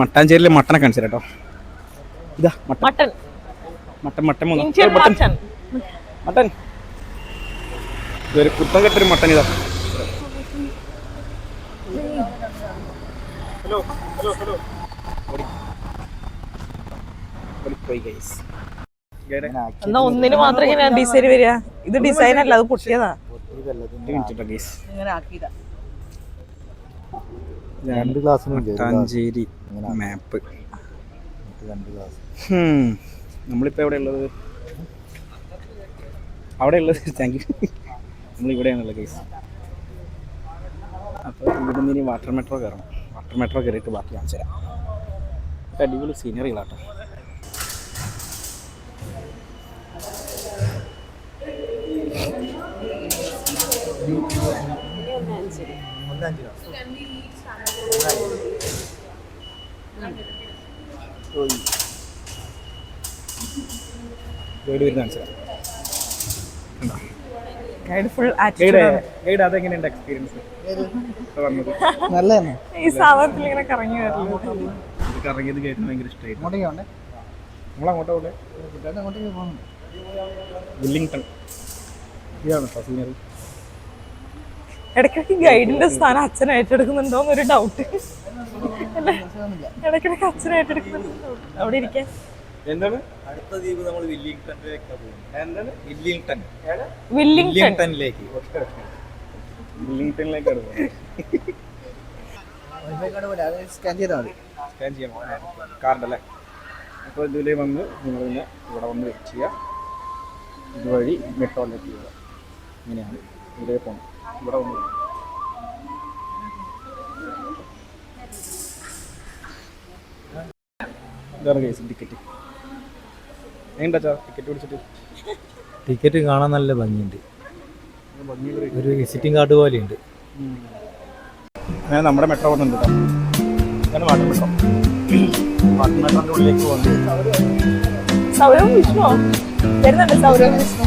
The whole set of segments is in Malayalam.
മട്ടാഞ്ചേരിയിലെ മട്ടനെ കാണിച്ചു കേട്ടോ. ഇതാ mutton. Mutton. Mutton mutton mutton. ഇതൊരു കുത്തം കെട്ടൊരു മട്ടൻ ഇതാ. Hello hello hello. എന്നാ ഒന്നിന് മാത്രം ഇങ്ങനെ ഡിസൈൻ വരിക? ഇത് ഡിസൈൻ അല്ല അത് പൊട്ടിയതാ. ഗൈസ് ഇങ്ങനെ ആക്കിയതാ. രണ്ട് ക്ലാസ്സിനും മട്ടാഞ്ചേരി. മാപ്പ്. നമ്മളിപ്പോൾ എവിടെ ഉള്ളത് അവിടെ ഉള്ളത് താങ്ക് യു നമ്മളിവിടെയാണുള്ളത് കേസ് അപ്പോൾ ഇവിടുന്ന് ഇനി വാട്ടർ മെട്രോ കയറണം വാട്ടർ മെട്രോ കയറിയിട്ട് ബാക്കി കാണിച്ചു തരാം. അടിപൊളി സീനറികളാട്ടോ ഒന്നാം കണ്ടോ ഗൈഡ് ഫുൾ ഗൈഡ് ഗൈഡ് അതെങ്ങനെയുണ്ട് എക്സ്പീരിയൻസ് നല്ലതന്നെ നല്ല തന്നെ ഈ സാധനത്തിൽ ഇങ്ങനെ കറങ്ങി വരില്ല ഇത് കറങ്ങിയത് ഗൈഡിന് ഭയങ്കര ഇഷ്ടമായി നമ്മളങ്ങോട്ടാ പോലെ കുട്ടികളുടെ അങ്ങോട്ടേക്ക് പോകണം. വില്ലിംഗ്ടൺ ഇതാണ് സീനറി ഇടയ്ക്കിടയ്ക്ക് ഗൈഡിന്റെ സ്ഥാനം അച്ഛൻ ഏറ്റെടുക്കുന്നുണ്ടോ എന്നൊരു ഡൗട്ട് ഇടയ്ക്കിടയ്ക്ക് അച്ഛൻ ഏറ്റെടുക്കുന്നുണ്ടോ അവിടെ ഇരിക്കാൻ എന്താണ്? അടുത്ത ദ്വീപ് നമ്മൾ എന്താണ്? വില്ലിംഗ്ടൺ. വില്ലിംഗ്ടണിലേക്ക്. വില്ലിംഗ്ടണിലേക്കാണ് സ്കാൻ ചെയ്താൽ മതി സ്കാൻ ചെയ്യാൻ കാർഡല്ലേ അപ്പോൾ വന്ന് നിങ്ങൾ പിന്നെ ഇവിടെ വന്ന് ചെയ്യുക ഇതുവഴി മെട്രോയിലേക്ക് ചെയ്യുക ഇങ്ങനെയാണ് ഇവിടെ പോകണം ഇവിടെ വന്നു. ഇതാണ് കേസ് ടിക്കറ്റ് എങ്ങനെയുണ്ടാ ടിക്കറ്റ് പിടിച്ചിട്ട്? ടിക്കറ്റ് കാണാൻ നല്ല ഭംഗിയുണ്ട്. ഒരു വിസിറ്റിംഗ് കാർഡ് പോലെയുണ്ട്. അങ്ങനെ നമ്മുടെ മെട്രോ വന്നിട്ടുണ്ട് ഇതാണ് വാട്ടർ മെട്രോ വാട്ടർ മെട്രോന്റെ ഉള്ളിലേക്ക് പോകുന്നത് സൗരവും വിഷ്ണു വരുന്നുണ്ട് സൗരവും വിഷ്ണു.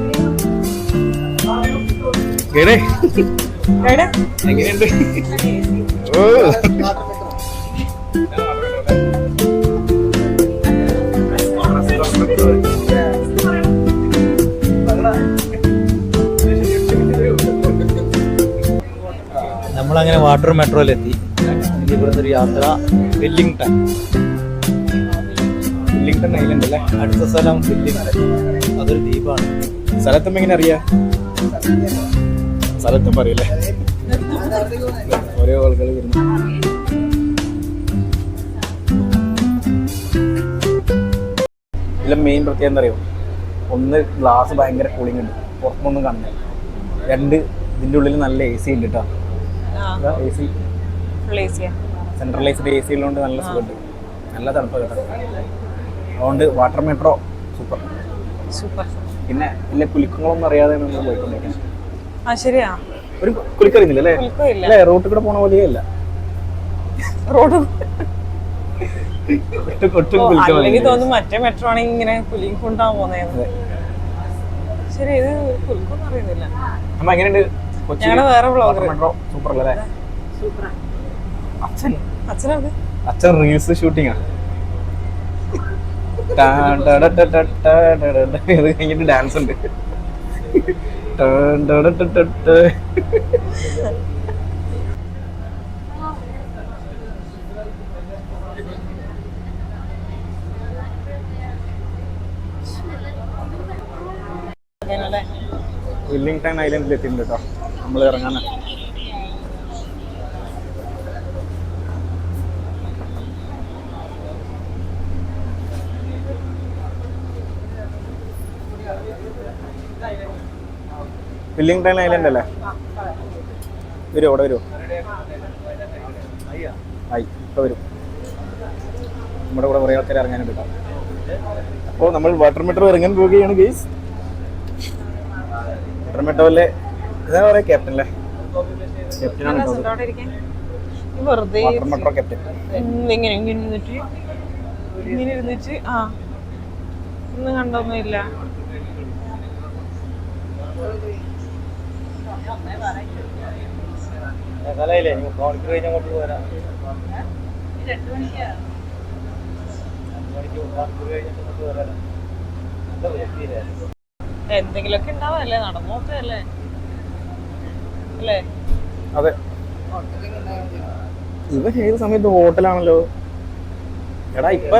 എങ്ങനെയുണ്ട്? ഓ. നമ്മളങ്ങനെ വാട്ടർ മെട്രോയിലെത്തി. ഇവിടുത്തെ ഒരു യാത്ര വെല്ലിംഗ്ടൺ. വെല്ലിംഗ്ടൺ ഐലൻഡ് അല്ലേ അടുത്ത സ്ഥലം വെല്ലിംഗ്ടൺ. അതൊരു ദ്വീപാണ്. സ്ഥലത്തുമ്പോ എങ്ങനെ അറിയാം? സ്ഥലത്തും പറയില്ലേ? ഓരോ ആളുകൾ വരുന്നു. ഇതിലെ മെയിൻ പ്രത്യേകത എന്താ അറിയോ? ഒന്ന് ഗ്ലാസ് ഭയങ്കര കൂളിംഗ് ഉണ്ട്. പുറത്തൊന്നും കാണുന്നില്ല. രണ്ട് ഇതിന്റെ ഉള്ളിൽ നല്ല എ സി ഉണ്ട് കേട്ടോ A C centralised A C ഉള്ളതുകൊണ്ട് നല്ല സുഖമുണ്ട്. നല്ല തണുപ്പ് കേട്ടോ. അതുകൊണ്ട് വാട്ടർ മീറ്ററോ സൂപ്പർ സൂപ്പർ പിന്നെ ഇല്ല കുലുക്കങ്ങളൊന്നും അറിയാതെ നമ്മൾ പോയിക്കൊണ്ടിരിക്കുന്നത് ആ ശരിയാ. ഒരു കുളിക്കറിയുന്നില്ല അല്ലേ. അല്ലേ റോട്ടിൽ കൂടെ പോണ പോലെയേ അല്ല റോഡ് അല്ലെങ്കിൽ തോന്നും മറ്റേ മെട്രോ ആണെങ്കിൽ ഇങ്ങനെ കുലിയും കൊണ്ടാ പോന്നേന്ന് ശരി ഇത് കുലുക്കൊന്നും അറിയുന്നില്ല. അമ്മ എങ്ങനെയുണ്ട്? ഞങ്ങളുടെ വേറെ വ്ളോഗർ മെട്രോ? സൂപ്പർ അല്ലേ അച്ഛൻ. അച്ഛനത്? അച്ഛൻ റീൽസ് ഷൂട്ടിംഗ് ആണ് ഇത് കഴിഞ്ഞിട്ട് ഡാൻസ് ഉണ്ട്. വില്ലിംഗ്ടൺ ഐലൻഡിൽ എത്തിയിട്ടുണ്ട് കേട്ടോ നമ്മൾ ഇറങ്ങാൻ വില്ലിംഗ്ടൺ ഐലൻഡ് അല്ലേ? വരൂ അവിടെ വരുമോ ആയി ഇപ്പോൾ വരും. നമ്മുടെ കൂടെ കുറേ ആൾക്കാർ ഇറങ്ങാനുണ്ട് കേട്ടോ. അപ്പോൾ നമ്മൾ വാട്ടർ മീറ്റർ ഇറങ്ങാൻ പോവുകയാണ് ഗെയ്സ് വാട്ടർ മെട്രോയിലെ ഇതാ പറയാ ക്യാപ്റ്റൻ അല്ലേ ക്യാപ്റ്റനാണ് വാട്ടർ മീറ്റർ ക്യാപ്റ്റൻ ഇങ്ങനെ ഇരുന്നിട്ട് ഇങ്ങനെ ഇരുന്നിട്ട് ആ. ഒന്നും കണ്ടൊന്നുമില്ല. എന്തെങ്കിലുമൊക്കെ ഉണ്ടാവല്ലേ? നടന്നോക്കല്ലേ അല്ലേ? അതെ. ഇവ ചെയ്ത സമയത്ത് ഹോട്ടലാണല്ലോ? എടാ ഇപ്പൊ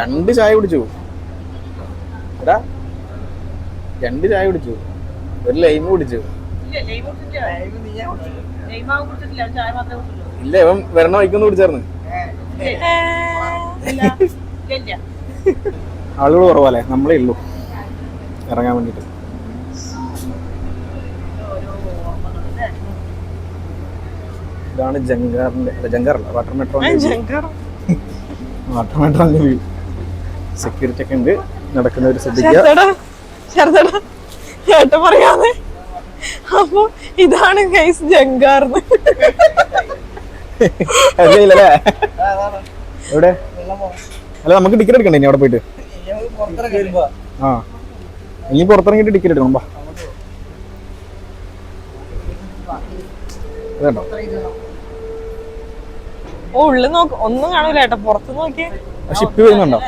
രണ്ട് ചായ കുടിച്ചു. എടാ രണ്ട് ചായ കുടിച്ചു. ഒരു ലൈം കുടിച്ചു. ഇല്ല ഇവൻ വരണ വൈക്കൊന്നും കുടിച്ചായിരുന്നു ആളുകൾ കുറവല്ലേ? നമ്മളേ ഉള്ളൂ. ഇറങ്ങാൻ വേണ്ടിട്ട്. ഇതാണ് ജങ്കാറിന്റെ ജങ്കാർ ജങ്കാറല്ല വാട്ടർ മെട്രോ വാട്ടർ മെട്രോന്റെ വ്യൂ സെക്യൂരിറ്റി ഒക്കെ ഉണ്ട്. നടക്കുന്നവർ ശ്രദ്ധിക്കുക. പറയാതെ. അപ്പൊ ഇതാണ് ഗൈസ് ജങ്കാർന്ന് എവിടെ? അല്ല നമുക്ക് ടിക്കറ്റ് എടുക്കണ്ടേ ഇനി അവിടെ പോയിട്ട്? ആ. ഇനി പുറത്തിറങ്ങിയിട്ട് ടിക്കറ്റ് എടുക്കണം ബാ ഓ ഉള്ളിൽ നോക്ക് ഒന്നും കാണൂല ഏട്ടാ പുറത്ത് നോക്കിയേ. ഷിപ്പ് വരുന്നുണ്ടോ?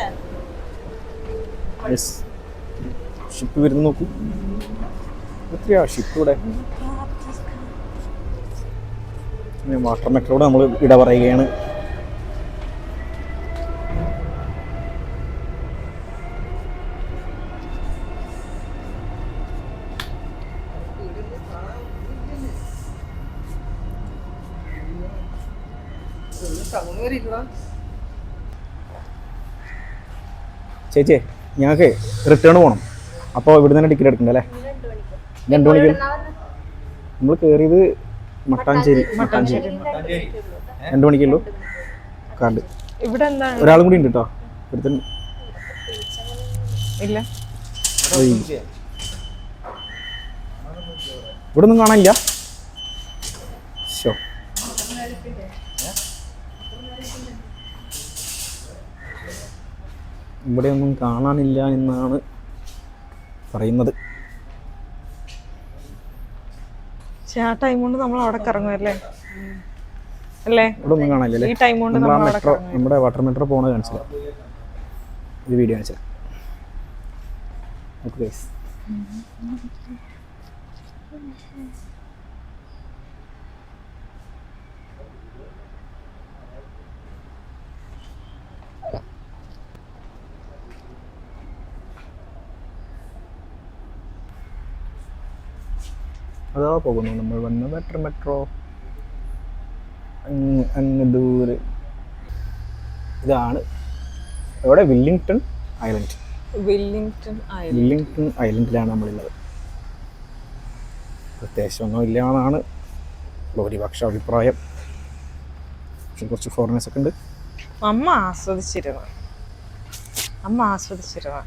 ഷിപ്പ് വരുന്ന നോക്കൂ. എത്രയാ ഷിപ്പ് ഇവിടെ വാട്ടർ മെട്രോട് നമ്മൾ ഇട പറയുകയാണ്. ചേച്ചി ഞങ്ങൾക്ക് റിട്ടേൺ പോകണം അപ്പോൾ ഇവിടെ തന്നെ ടിക്കറ്റ് എടുക്കണ്ട അല്ലേ? രണ്ട് മണിക്ക് നമ്മൾ കയറിയത് മട്ടാഞ്ചേരി. മട്ടാഞ്ചേരി. രണ്ട് മണിക്കുള്ളൂ. കാണ്ട്. ഇവിടെ എന്താണ് ഒരാളും കൂടി ഉണ്ട് കേട്ടോ ഒരുത്തൻ ഇല്ല. ഇവിടെ ഒന്നും കാണാനില്ല. ശോ ഇവിടെ ഒന്നും കാണാനില്ല എന്നാണ് പറയുന്നത് പക്ഷെ ആ ടൈം കൊണ്ട് നമ്മൾ അവിടെ കറങ്ങുമല്ലേ അല്ലേ? ഇവിടെ ഒന്നും കാണാനില്ല ഈ ടൈം കൊണ്ട് നമ്മൾ മെട്രോ നമ്മുടെ വാട്ടർ മെട്രോ പോണ കാണിച്ചില്ല. ഇത് വീഡിയോ കാണിച്ചില്ല. ഓക്കെ ഗൈസ് അതാ പോകുന്നു. നമ്മൾ വന്ന മെട്രോ മെട്രോ അങ്ങ് അങ്ങ് ദൂരെ. ഇതാണ് എവിടെ വില്ലിംഗ്ടൺ ഐലൻഡ് വില്ലിംഗ്ടൺ വില്ലിംഗ്ടൺ ഐലൻഡിലാണ് നമ്മളുള്ളത്. പ്രത്യേകിച്ചൊന്നും ഇല്ല എന്നാണ് ഭൂരിപക്ഷ അഭിപ്രായം. പക്ഷെ കുറച്ച് ഫോറിനേഴ്സ് ഒക്കെ ഉണ്ട്. അമ്മ ആസ്വദിച്ചിരുന്നു. അമ്മ ആസ്വദിച്ചിരുന്നു.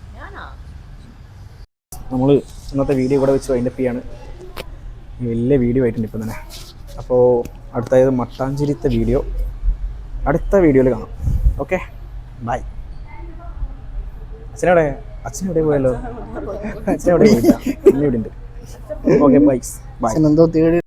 നമ്മൾ ഇന്നത്തെ വീഡിയോ ഇവിടെ വെച്ച് വൈൻഡപ്പ് ചെയ്യാണ്. വലിയ വീഡിയോ ആയിട്ടുണ്ട് ഇപ്പം തന്നെ. അപ്പോൾ അടുത്തായത് മട്ടാഞ്ചേരിത്തെ വീഡിയോ അടുത്ത വീഡിയോയിൽ കാണാം. Okay bye അച്ഛനെവിടെ? അച്ഛനെവിടെ പോയല്ലോ? അച്ഛനെവിടെ ഇന്നിവിടെ ഉണ്ട്? ഓക്കെ ബൈ ബൈ എന്തോ തേടി